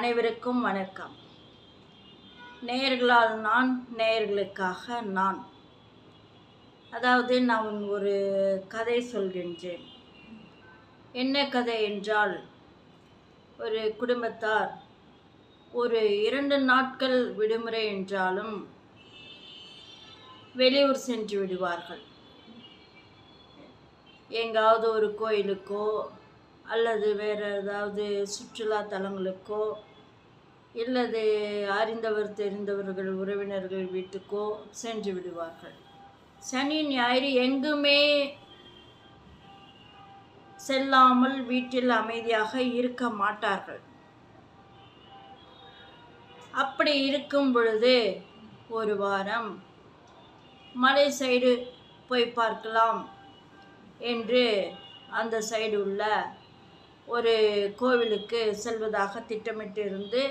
அனைவருக்கும் வணக்கம். நேயர்களால் நான் நேயர்களுக்காக நான். அதாவது நான் ஒரு கதை சொல்கின்றேன். என்ன கதை என்றால் ஒரு குடும்பத்தார் ஒரு இரண்டு நாட்கள் விடுமுறை என்றாலும் வெளியூர் சென்று விடுவார்கள். எங்காவது ஒரு கோயிலுக்கோ அல்லது வேறு ஏதாவது சுற்றுலா தலங்களுக்கோ இல்லது அறிந்தவர் தெரிந்தவர்கள் உறவினர்கள் வீட்டுக்கோ சென்று விடுவார்கள். சனி ஞாயிறு எங்குமே செல்லாமல் வீட்டில் அமைதியாக இருக்க மாட்டார்கள். அப்படி இருக்கும் பொழுது ஒரு வாரம் மலை சைடு போய் பார்க்கலாம் என்று அந்த சைடு உள்ள ஒரு கோவிலுக்கு செல்வதாக திட்டமிட்டு இருந்து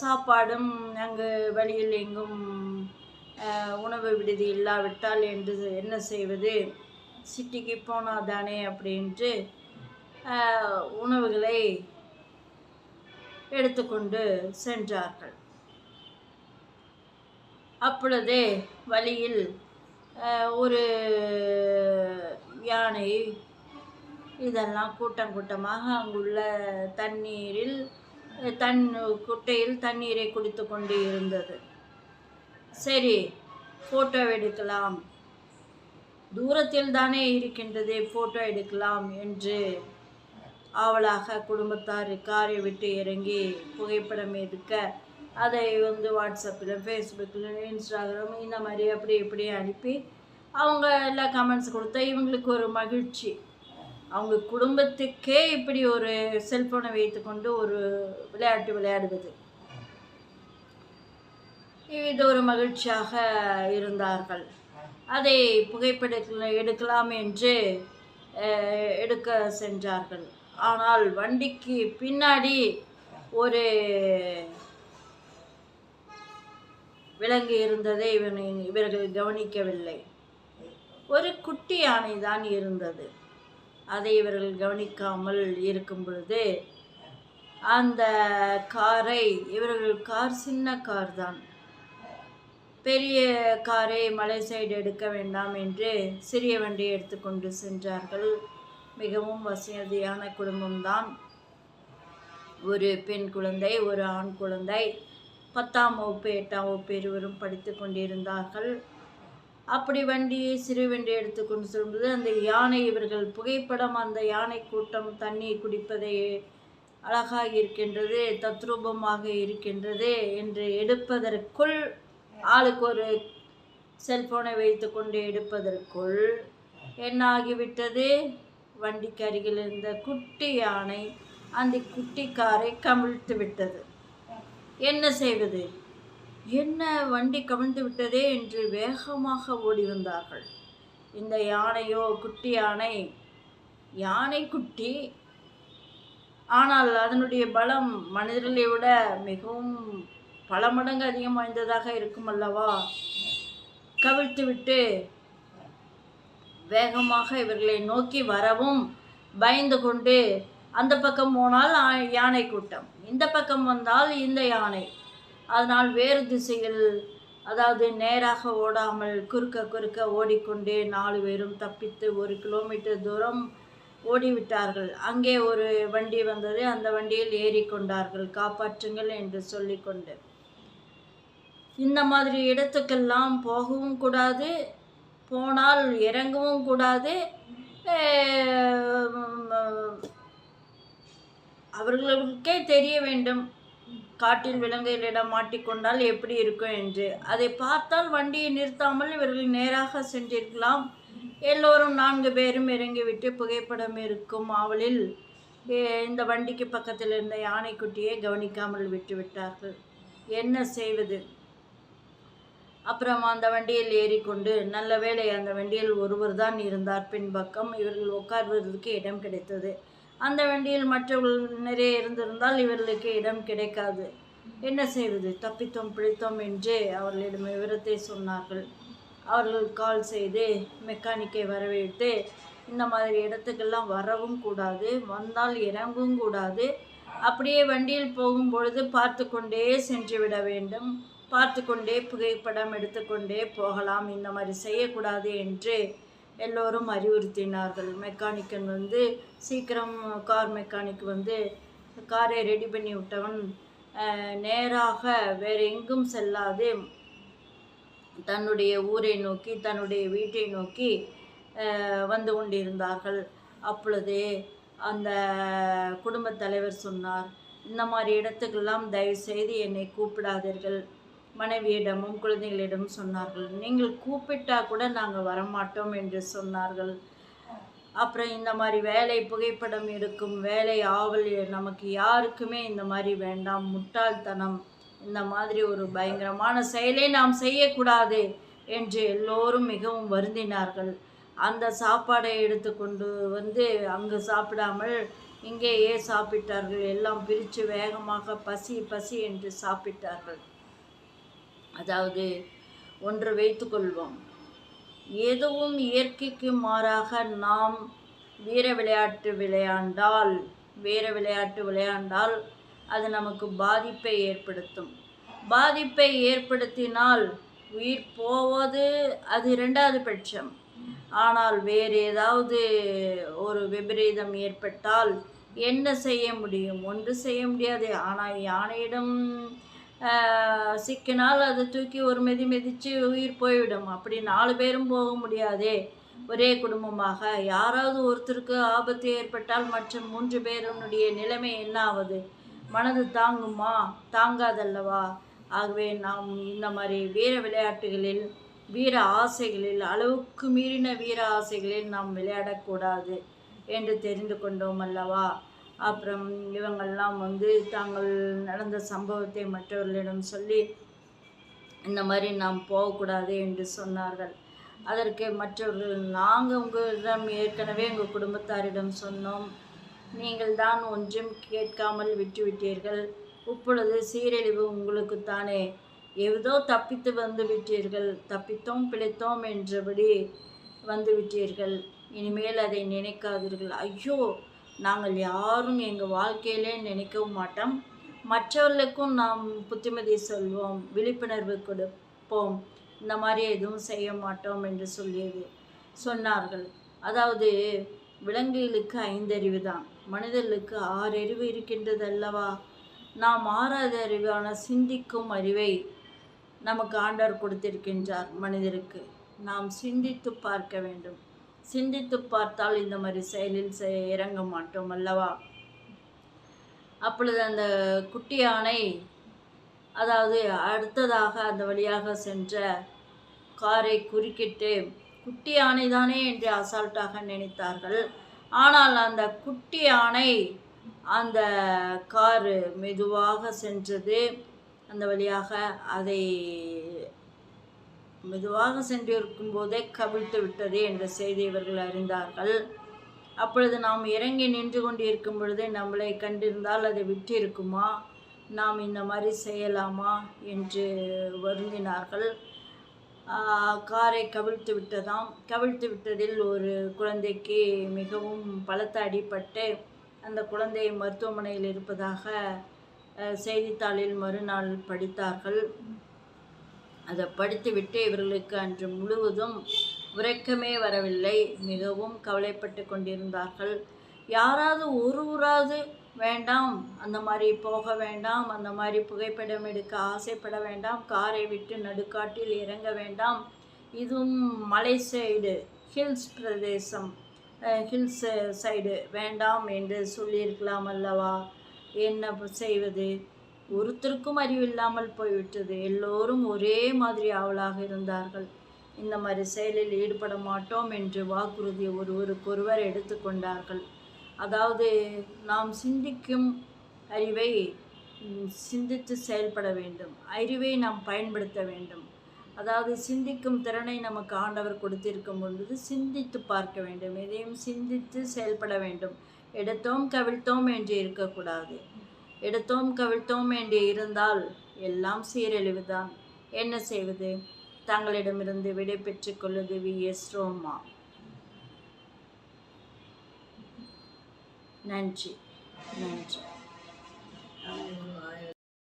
சாப்பாடும் அங்கு வழியில் எங்கும் உணவு விடுதி இல்லாவிட்டால் என்று என்ன செய்வது? சிட்டிக்கு போனால் தானே அப்படின்ட்டு உணவுகளை எடுத்துக்கொண்டு சென்றார்கள். அப்பொழுதே வழியில் ஒரு யானை இதெல்லாம் கூட்டம் கூட்டமாக அங்குள்ள தண்ணீரில் தன் குட்டையில் தண்ணீரை குடித்து கொண்டு இருந்தது. சரி ஃபோட்டோ எடுக்கலாம். தூரத்தில் தானே இருக்கின்றது ஃபோட்டோ எடுக்கலாம் என்று ஆவலாக குடும்பத்தார் காரை விட்டு இறங்கி புகைப்படம் எடுக்க அதை வந்து வாட்ஸ்அப்பில் ஃபேஸ்புக்கில் இன்ஸ்டாகிராம் இந்த மாதிரி அப்படி இப்படி அனுப்பி அவங்க எல்லாம் கமெண்ட்ஸ் கொடுத்தா. இவங்களுக்கு ஒரு மகிழ்ச்சி. அவங்க குடும்பத்துக்கே இப்படி ஒரு செல்ஃபோனை வைத்துக்கொண்டு ஒரு விளையாட்டு விளையாடுவது. இது ஒரு மகிழ்ச்சியாக இருந்தார்கள். அதை புகைப்படத்தில் எடுக்கலாம் என்று எடுக்க சென்றார்கள். ஆனால் வண்டிக்கு பின்னாடி ஒரு விலங்கு இருந்ததை இவன் இவர்கள் கவனிக்கவில்லை. ஒரு குட்டி யானை தான் இருந்தது. அதை இவர்கள் கவனிக்காமல் இருக்கும் பொழுது அந்த காரை இவர்கள் கார் சின்ன கார் தான். பெரிய காரை மலை சைடு எடுக்க வேண்டாம் என்று சிறிய வண்டியை எடுத்துக்கொண்டு சென்றார்கள். மிகவும் வசதியான குடும்பம்தான் ஒரு பெண் குழந்தை ஒரு ஆண் குழந்தை. பத்தாம் வகுப்பு எட்டாம் வகுப்பு இருவரும் படித்து கொண்டிருந்தார்கள். அப்படி வண்டியை சிறு வண்டி எடுத்துக்கொண்டு செல்லும்போது அந்த யானை இவர்கள் புகைப்படம் அந்த யானை கூட்டம் தண்ணீர் குடிப்பதை அழகாக இருக்கின்றது தத்ரூபமாக இருக்கின்றது என்று எடுப்பதற்குள் ஆளுக்கு ஒரு செல்போனை வைத்துக்கொண்டு எடுப்பதற்குள் என்ன ஆகிவிட்டது? வண்டிக்கு அருகில் இருந்த குட்டி யானை அந்த குட்டி காரை கவிழ்த்து விட்டது. என்ன செய்வது? என்ன வண்டி கவிழ்ந்து விட்டதே என்று வேகமாக ஓடி வந்தார்கள் இந்த யானையோ குட்டி யானை? யானை குட்டி? ஆனால் அதனுடைய பலம் மனிதர்களை விட மிகவும் பல மடங்கு அதிகம் வாய்ந்ததாக இருக்கும் அல்லவா? கவிழ்த்து விட்டு வேகமாக இவர்களை நோக்கி வரவும் பயந்து கொண்டு அந்த பக்கம் போனால் யானை கூட்டம். இந்த பக்கம் வந்தால் இந்த யானை. அதனால் வேறு திசையில் அதாவது நேராக ஓடாமல் குறுக்க குறுக்க ஓடிக்கொண்டே நாலு பேரும் தப்பித்து ஒரு கிலோமீட்டர் தூரம் ஓடிவிட்டார்கள். அங்கே ஒரு வண்டி வந்தது. அந்த வண்டியில் ஏறிக்கொண்டார்கள் காப்பாற்றுங்கள் என்று சொல்லிக்கொண்டு இந்த மாதிரி இடத்துக்கெல்லாம் போகவும் கூடாது. போனால் இறங்கவும் கூடாது. அவர்களுக்கே தெரிய வேண்டும். காட்டில் விலங்குகளிடம் மாட்டிக்கொண்டால் எப்படி இருக்கும் என்று. அதை பார்த்தால் வண்டியை நிறுத்தாமல் இவர்கள் நேராக சென்றிருக்கலாம். எல்லோரும் நான்கு பேரும் இறங்கிவிட்டு புகைப்படம் இருக்கும் ஆவலில் இந்த வண்டிக்கு பக்கத்தில் இருந்த யானைக்குட்டியை கவனிக்காமல் விட்டு விட்டார்கள் என்ன செய்வது? அப்புறம் அந்த வண்டியில் ஏறிக்கொண்டு நல்ல வேளை அந்த வண்டியில் ஒருவர் தான் இருந்தார். பின்பக்கம் இவர்கள் உட்கார்வதற்கு இடம் கிடைத்தது. அந்த வண்டியில் மற்றவர்கள் நிறைய இருந்திருந்தால் இவர்களுக்கு இடம் கிடைக்காது. என்ன செய்வது? தப்பித்தோம் பிடித்தோம் என்று அவர்களிடம் விவரத்தை சொன்னார்கள். அவர்கள் கால் செய்து மெக்கானிக்கை வரவேற்று இந்த மாதிரி இடத்துக்கெல்லாம் வரவும் கூடாது. வந்தால் இறங்கவும் கூடாது. அப்படியே வண்டியில் போகும் பொழுது பார்த்து கொண்டே சென்று விட வேண்டும். பார்த்து கொண்டே புகைப்படம் எடுத்துக்கொண்டே போகலாம். இந்த மாதிரி செய்யக்கூடாது என்று எல்லோரும் அறிவுறுத்தினார்கள். மெக்கானிக்கன் வந்து சீக்கிரம் கார் மெக்கானிக் வந்து காரை ரெடி பண்ணி விட்டவன் நேராக வேறு எங்கும் செல்லாது. தன்னுடைய ஊரை நோக்கி தன்னுடைய வீட்டை நோக்கி வந்து கொண்டிருந்தார்கள். அப்பொழுது அந்த குடும்பத் தலைவர் சொன்னார் இந்த மாதிரி இடத்துக்கெல்லாம் தயவு செய்து என்னை கூப்பிடாதீர்கள். மனைவியிடமும் குழந்தைகளிடமும் சொன்னார்கள். நீங்கள் கூப்பிட்டா கூட நாங்கள் வரமாட்டோம் என்று சொன்னார்கள். அப்புறம் இந்த மாதிரி வேலை புகைப்படம் எடுக்கும் வேலை ஆவல் நமக்கு யாருக்குமே இந்த மாதிரி வேண்டாம். முட்டாள்தனம். இந்த மாதிரி ஒரு பயங்கரமான செயலை நாம் செய்யக்கூடாது என்று எல்லோரும் மிகவும் வருந்தினார்கள். அந்த சாப்பாடை எடுத்துக்கொண்டு வந்து அங்கு சாப்பிடாமல் இங்கேயே சாப்பிட்டார்கள். எல்லாம் பிரித்து வேகமாக பசி பசி என்று சாப்பிட்டார்கள். அதாவது ஒன்று வைத்துக்கொள்வோம் எதுவும் இயற்கைக்கு மாறாக நாம் வீர விளையாட்டு விளையாண்டால் வீர விளையாட்டு விளையாண்டால் அது நமக்கு பாதிப்பை ஏற்படுத்தும். பாதிப்பை ஏற்படுத்தினால் உயிர் போவது அது இரண்டாவது பட்சம். ஆனால் வேறு ஏதாவது ஒரு விபரீதம் ஏற்பட்டால் என்ன செய்ய முடியும்? ஒன்று செய்ய முடியாது. ஆனால் யானையிடம் சிக்கினால் அதை தூக்கி ஒரு மிதி மிதித்து உயிர் போய்விடும். அப்படி நாலு பேரும் போக முடியாதே. ஒரே குடும்பமாக யாராவது ஒருத்தருக்கு ஆபத்து ஏற்பட்டால் மற்ற மூன்று பேருனுடைய நிலைமை என்ன ஆவது மனது தாங்குமா? தாங்காதல்லவா? ஆகவே நாம் இந்த மாதிரி வீர விளையாட்டுகளில் வீர ஆசைகளில் அளவுக்கு மீறின வீர ஆசைகளில் நாம் விளையாடக்கூடாது என்று தெரிந்து கொண்டோம் அல்லவா? அப்புறம் இவங்கள்லாம் வந்து தாங்கள் நடந்த சம்பவத்தை மற்றவர்களிடம் சொல்லி இந்த மாதிரி நாம் போகக்கூடாது என்று சொன்னார்கள். அதற்கு மற்றவர்கள் நாங்கள் உங்களிடம் ஏற்கனவே எங்கள் குடும்பத்தாரிடம் சொன்னோம். நீங்கள் தான் ஒன்றும் கேட்காமல் விட்டுவிட்டீர்கள். இப்பொழுது சீரழிவு உங்களுக்குத்தானே. ஏதோ தப்பித்து வந்து விட்டீர்கள் தப்பித்தோம் பிழைத்தோம் என்றபடி வந்து விட்டீர்கள் இனிமேல் அதை நினைக்காதீர்கள். ஐயோ நாங்கள் யாரும் எங்கள் வாழ்க்கையிலே நினைக்கவும் மாட்டோம். மற்றவர்களுக்கும் நாம் புத்திமதி சொல்வோம் விழிப்புணர்வு கொடுப்போம். இந்த மாதிரி எதுவும் செய்ய மாட்டோம் என்று சொல்லியது சொன்னார்கள். அதாவது விலங்குகளுக்கு ஐந்தறிவு தான். மனிதர்களுக்கு ஆறறிவு இருக்கின்றது அல்லவா நாம் ஆறாவது அறிவான சிந்திக்கும் அறிவை நமக்கு ஆண்டவர் கொடுத்திருக்கின்றார் மனிதருக்கு. நாம் சிந்தித்து பார்க்க வேண்டும். சிந்தித்து பார்த்தால் இந்த மாதிரி செயலில் செ- இறங்க மாட்டோம் அல்லவா? அப்பொழுது அந்த குட்டி யானை அதாவது அடுத்ததாக அந்த வழியாக சென்ற காரை குறுக்கிட்டு குட்டி யானை தானே என்று அசால்ட்டாக நினைத்தார்கள். ஆனால் அந்த குட்டி யானை அந்த காரு மெதுவாக சென்றது. அந்த வழியாக அதை மெதுவாக சென்றிருக்கும் போதே கவிழ்த்து விட்டது என்ற செய்தி இவர்கள் அறிந்தார்கள். அப்பொழுது நாம் இறங்கி நின்று கொண்டிருக்கும் பொழுது நம்மளை கண்டிருந்தால் அதை விட்டு இருக்குமா நாம் இந்த மாதிரி செய்யலாமா? என்று வருந்தினார்கள். காரை கவிழ்த்து விட்டதாம். கவிழ்த்து விட்டதில் ஒரு குழந்தைக்கு மிகவும் பலத்த அடிபட்டு அந்த குழந்தை மருத்துவமனையில் இருப்பதாக செய்தித்தாளில் மறுநாள் படித்தார்கள். அதை படித்துவிட்டு இவர்களுக்கு அன்று முழுவதும் உறக்கமே வரவில்லை. மிகவும் கவலைப்பட்டு கொண்டிருந்தார்கள். யாராவது ஒருவராவது வேண்டாம் அந்த மாதிரி போக வேண்டாம் அந்த மாதிரி புகைப்படம் எடுக்க ஆசைப்பட வேண்டாம் காரை விட்டு நடுக்காட்டில் இறங்க வேண்டாம். இதுவும் மலை சைடு ஹில்ஸ் பிரதேசம் ஹில்ஸ் சைடு வேண்டாம் என்று சொல்லியிருக்கலாம் அல்லவா? என்ன செய்வது? ஒருத்தருக்கும் அறிவில்லாமல் போய்விட்டது. எல்லோரும் ஒரே மாதிரி ஆவலாக இருந்தார்கள். இந்த மாதிரி செயலில் ஈடுபட மாட்டோம் என்று வாக்குறுதி ஒருவருக்கொருவர் எடுத்துக்கொண்டார்கள் அதாவது நாம் சிந்திக்கும் அறிவை சிந்தித்து செயல்பட வேண்டும். அறிவை நாம் பயன்படுத்த வேண்டும். அதாவது சிந்திக்கும் திறனை நமக்கு ஆண்டவர் கொடுத்திருக்கும் பொழுது சிந்தித்து பார்க்க வேண்டும். எதையும் சிந்தித்து செயல்பட வேண்டும். எடுத்தோம் கவிழ்த்தோம் என்று இருக்கக்கூடாது. எடுத்தோம் கவிழ்த்தோம் என்று இருந்தால் எல்லாம் சீரழிவுதான். என்ன செய்வது? தங்களிடமிருந்து விடை பெற்றுக் கொள்வது வி. எஸ். ரோமா. நன்றி. நன்றி.